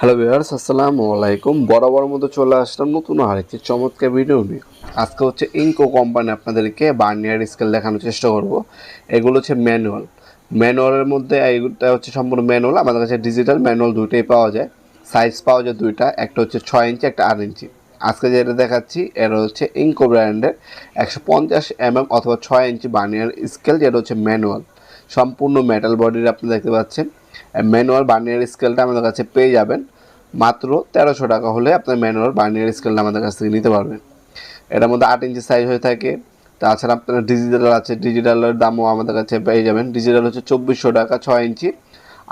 Hello viewers আসসালামু আলাইকুম। বরাবর মতো চলে আসলাম নতুন আরেকটি চমৎকার ভিডিও নিয়ে। আজকে হচ্ছে ইনকো কোম্পানি আপনাদেরকে বার্নিয়ার স্কেল দেখানোর চেষ্টা করব। এগুলো হচ্ছে ম্যানুয়াল ম্যানুয়ালের মধ্যে এইটা হচ্ছে সম্পূর্ণ ম্যানুয়াল আমাদের কাছে ডিজিটাল ম্যানুয়াল দুইটাই পাওয়া যায়। সাইজ পাওয়া যায় দুইটা, একটা হচ্ছে ছয় ইঞ্চি একটা আট ইঞ্চি আজকে যেটা দেখাচ্ছি, এটা হচ্ছে ইনকো ব্র্যান্ডের একশো পঞ্চাশ এমএম অথবা ছয় ইঞ্চি বার্নিয়ার স্কেল যেটা হচ্ছে ম্যানুয়াল সম্পূর্ণ মেটাল বডির আপনি দেখতে পাচ্ছেন। ম্যানুয়াল বার্নিয়ার স্কেলটা আমাদের কাছে পেয়ে যাবেন। মাত্র তেরোশো টাকা হলে আপনার ম্যানুয়াল বার্নিয়ার স্কেলটা আমাদের কাছ থেকে নিতে পারবেন। এটার মধ্যে আট ইঞ্চি সাইজ হয়ে থাকে। তাছাড়া আপনার ডিজিটাল আছে ডিজিটালের দামও আমাদের কাছে পেয়ে যাবেন। ডিজিটাল হচ্ছে চব্বিশশো টাকা ছয় ইঞ্চি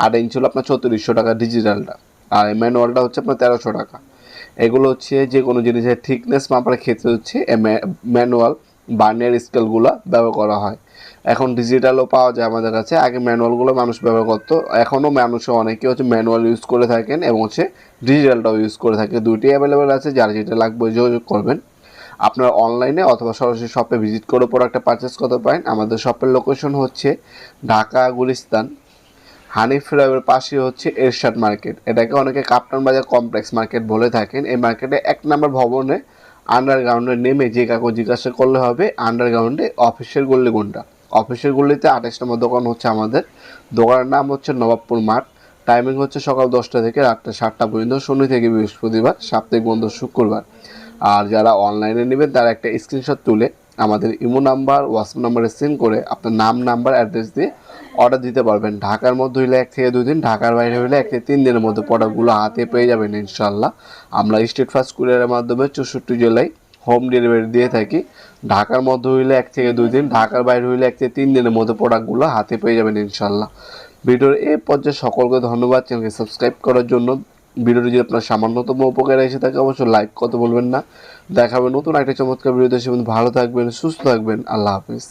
আট ইঞ্চি হলো আপনার চৌত্রিশশো টাকা ডিজিটালটা আর ম্যানুয়ালটা হচ্ছে আপনার তেরোশো টাকা। এগুলো হচ্ছে যে কোনো জিনিসের থিকনেস মাপার ক্ষেত্রে হচ্ছে ম্যানুয়াল বার্নিয়ার স্কেলগুলো ব্যবহার করা হয়। এখন ডিজিটালও পাওয়া যায় আমাদের কাছে। আগে ম্যানুয়ালগুলো মানুষ ব্যবহার করতো। এখনও মানুষও অনেকে হচ্ছে ম্যানুয়াল ইউজ করে থাকেন এবং হচ্ছে ডিজিটালটাও ইউজ করে থাকে। দুইটি অ্যাভেলেবেল আছে, যার যেটা লাগবে যোগাযোগ করবেন। আপনার অনলাইনে অথবা সরাসরি শপে ভিজিট করে প্রোডাক্টটা পারচেস করতে পারেন। আমাদের শপের লোকেশন হচ্ছে ঢাকা, গুলিস্তান। হানিফ ফ্লাইওভার পাশে হচ্ছে এরশাদ মার্কেট এটাকে অনেকে কাপ্তান বাজার কমপ্লেক্স মার্কেট বলে থাকেন। এই মার্কেটে এক নম্বর ভবনে আন্ডারগ্রাউন্ডে নেমে যে কাকু জিজ্ঞাসা করলে হবে আন্ডারগ্রাউন্ডে অফিসের গল্লি কোনটা? অফিসের গল্লিতে আঠাশ নম্বর দোকান হচ্ছে আমাদের। দোকানের নাম হচ্ছে নবাবপুর মাঠ। টাইমিং হচ্ছে সকাল দশটা থেকে রাতটা সাতটা পর্যন্ত, শনি থেকে বৃহস্পতিবার, সাপ্তাহিক বন্ধ শুক্রবার। আর যারা অনলাইনে নেবেন, তারা একটা স্ক্রিনশট তুলে আমাদের ইমো নাম্বার হোয়াটসঅ্যাপ নাম্বারে সেন্ড করে আপনার নাম নাম্বার অ্যাড্রেস দিয়ে অর্ডার দিতে পারবেন। ঢাকার মধ্যে হইলে এক থেকে দুই দিন, ঢাকার বাইরে হইলে এক থেকে তিন দিনের মধ্যে প্রোডাক্টগুলো হাতে পেয়ে যাবেন ইনশাল্লাহ আমরা স্টেট ফার্স্ট কুরিয়ারের মাধ্যমে চৌষট্টি জেলায় হোম ডেলিভারি দিয়ে থাকি। ঢাকার মধ্যে হইলে এক থেকে দুই দিন, ঢাকার বাইরে হইলে এক থেকে তিন দিনের মধ্যে প্রোডাক্টগুলো হাতে পেয়ে যাবেন ইনশাল্লাহ ভিডিওর এই পর্যায়ে সকলকে ধন্যবাদ। চ্যানেলকে সাবস্ক্রাইব করার জন্য ভিডিওটি যদি আপনার সামান্যতম উপকারে এসে থাকে, অবশ্যই লাইক কত বলবেন না। দেখাবেন নতুন একটা চমৎকার ভিডিও দেশে ভালো থাকবেন, সুস্থ থাকবেন, আল্লাহ হাফিজ।